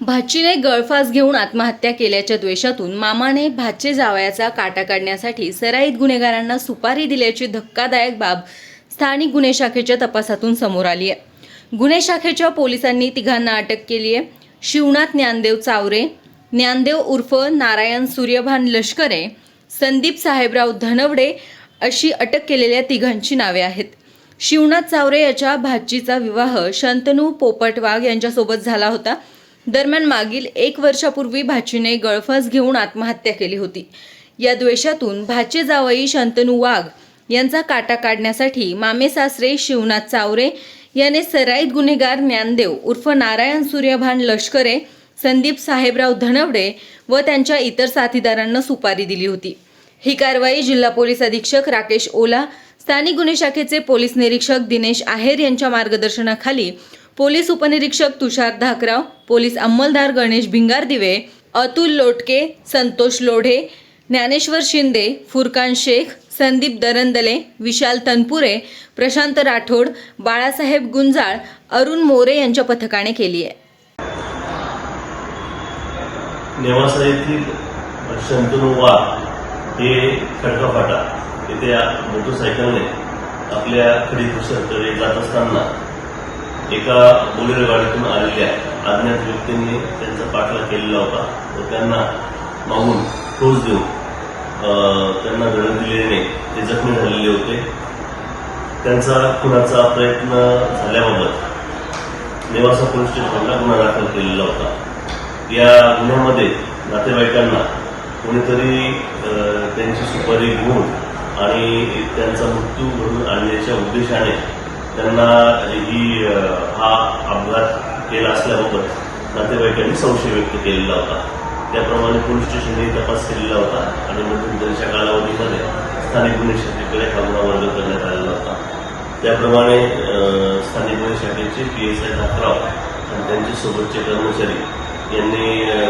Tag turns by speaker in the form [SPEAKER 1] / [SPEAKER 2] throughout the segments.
[SPEAKER 1] भाचीने गळफास घेऊन आत्महत्या केल्याच्या द्वेषातून मामाने भाचे जावयाचा काटा काढण्यासाठी सराईत गुन्हेगारांना सुपारी दिल्याची धक्कादायक बाब स्थानिक गुन्हे शाखेच्या तपासातून समोर आली आहे. गुन्हे शाखेच्या पोलिसांनी तिघांना अटक केली आहे. शिवनाथ ज्ञानदेव चावरे ज्ञानदेव उर्फ नारायण सूर्यभान लष्करे संदीप साहेबराव धनवडे अशी अटक केलेल्या तिघांची नावे आहेत. शिवनाथ चावरे याच्या भाचीचा विवाह शंतनू पोपट वाघ यांच्यासोबत झाला होता. दरम्यान मागील एक वर्षापूर्वी भाचीने गळफास घेऊन आत्महत्या केली होती. या द्वेषातून भाचे जावई शंतनू वाघ यांचा काटा काढण्यासाठी मामे सासरे शिवनाथ चावरे याने सराईत गुन्हेगार ज्ञानदेव उर्फ नारायण सूर्यभान लष्करे संदीप साहेबराव धनवडे व त्यांच्या इतर साथीदारांना सुपारी दिली होती. ही कारवाई जिल्हा पोलीस अधीक्षक राकेश ओला स्थानिक गुन्हे शाखेचे पोलीस निरीक्षक दिनेश आहेर यांच्या मार्गदर्शनाखाली पोलीस उपनिरीक्षक तुषार धाकराव पोलीस अंमलदार गणेश भिंगारदिवे अतुल लोटके संतोष लोढे ज्ञानेश्वर शिंदे फुरकान शेख संदीप दरंदले विशाल तनपुरे प्रशांत राठोड बाळासाहेब गुंजाळ अरुण मोरे यांच्या पथकाने केली आहे.
[SPEAKER 2] नेवासा येथील शंतनू वाघ हे खडकाफाटा येथे मोटरसायकलने आपल्या खडी दुसऱ्याकडे जात असताना एका बोलेरो गाडीतून आलेल्या अज्ञात व्यक्तींनी त्यांचा पाठलाग केलेला होता. व त्यांना मागून ठोस देऊन त्यांना धडक दिलेले ते जखमी झालेले होते. त्यांचा खुनाचा प्रयत्न झाल्याबाबत नेवासा पोलीस स्टेशनला गुन्हा दाखल केलेला होता. या गुन्ह्यामध्ये नातेवाईकांना कोणीतरी त्यांची सुपारी घेऊन आणि त्यांचा मृत्यू घडून आणण्याच्या उद्देशाने त्यांना ही हा अपघात केला असल्याबाबत नातेवाईकांनी संशय व्यक्त केलेला होता. त्याप्रमाणे पोलीस स्टेशनने तपास केलेला होता आणि मध्यंतरीच्या कालावधीमध्ये स्थानिक गुन्हे शाखेकडे हा गुन्हा वर्ग करण्यात आलेला होता. त्याप्रमाणे स्थानिक गुन्हे शाखेचे पीएसआय एस धाकराव आणि त्यांचे सोबतचे कर्मचारी यांनी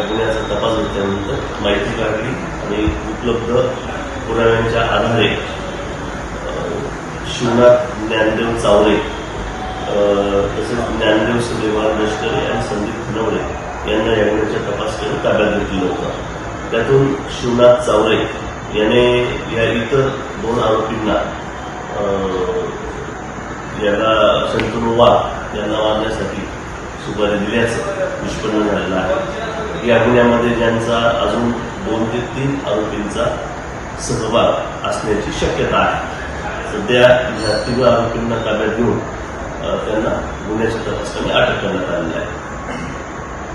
[SPEAKER 2] गुन्ह्याचा तपास घेतल्यानंतर माहिती काढली आणि उपलब्ध पुराव्यांच्या आधारे शिवनाथ ज्ञानदेव चावरे तसेच ज्ञानदेव सुदेवा लष्करे आणि संदीप नवरे यांना यावेळेच्या गुन्ह्याचा ताब्यात घेतलेलं होतं. त्यातून शिवनाथ चावरे याने या इतर दोन आरोपींना याला शंतनू वाघ यांना मारण्यासाठी सुपारी दिल्याचं निष्पन्न झालेलं आहे. या गुन्ह्यामध्ये ज्यांचा अजून दोन ते तीन आरोपींचा सहभाग असण्याची शक्यता आहे. सध्या या तिघ आरोपींना ताब्यात घेऊन त्यांना गुन्ह्याच्या तपासाने अटक करण्यात आलेली आहे.